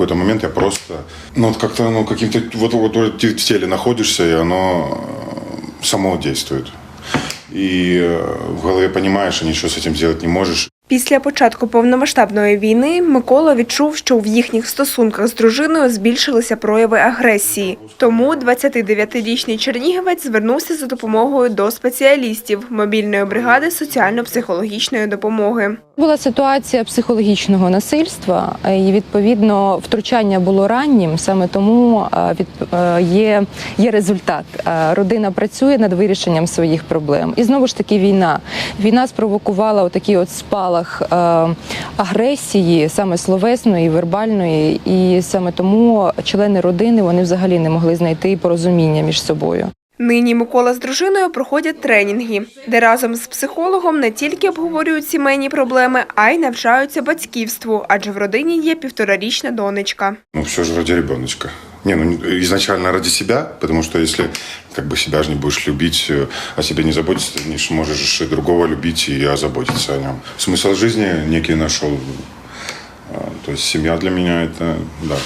какой-то момент я просто, ну, вот как-то, ну, каким-то, вот, вот, вот в теле находишься, и оно э, само действует. И э, в голове понимаешь, и ничего с этим сделать не можешь. Після початку повномасштабної війни Микола відчув, що в їхніх стосунках з дружиною збільшилися прояви агресії. Тому 29-річний чернігівець звернувся за допомогою до спеціалістів мобільної бригади соціально-психологічної допомоги. Була ситуація психологічного насильства, е, і відповідно втручання було раннім. Саме тому е, е, є, є результат. Родина працює над вирішенням своїх проблем. І знову ж таки війна. Війна спровокувала отакий от спалах е, агресії, саме словесної, вербальної, і саме тому члени родини вони взагалі не могли знайти порозуміння між собою. Нині Микола з дружиною проходять тренінги, де разом з психологом не тільки обговорюють сімейні проблеми, а й навчаються батьківству, адже в родині є півторарічна донечка. Ну, все же ради ребеночка. Не, ну, изначально ради себя, потому что если как бы себя же не будешь любить, э, о себе не заботиться, ты не сможешь и другого любить и озаботиться о нем. Смысл жизни некий нашел. А, То есть семья для меня это, да,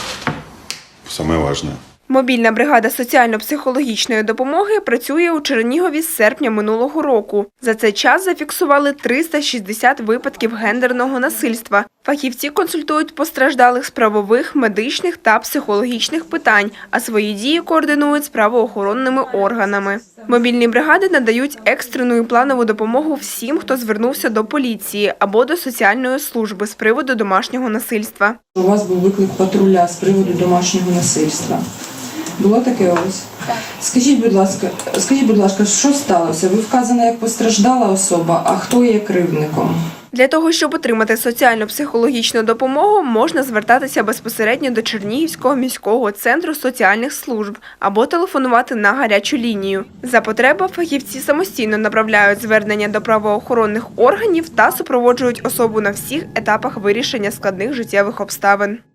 самое важное. Мобільна бригада соціально-психологічної допомоги працює у Чернігові з серпня минулого року. За цей час зафіксували 360 випадків гендерного насильства. Фахівці консультують постраждалих з правових, медичних та психологічних питань, а свої дії координують з правоохоронними органами. Мобільні бригади надають екстрену і планову допомогу всім, хто звернувся до поліції або до соціальної служби з приводу домашнього насильства. У вас був виклик патруля з приводу домашнього насильства. Було таке у вас? Скажіть, будь ласка, скажіть, будь ласка, що сталося? Ви вказана як постраждала особа, а хто є кривдником? Для того, щоб отримати соціально-психологічну допомогу, можна звертатися безпосередньо до Чернігівського міського центру соціальних служб або телефонувати на гарячу лінію. За потреби фахівці самостійно направляють звернення до правоохоронних органів та супроводжують особу на всіх етапах вирішення складних життєвих обставин.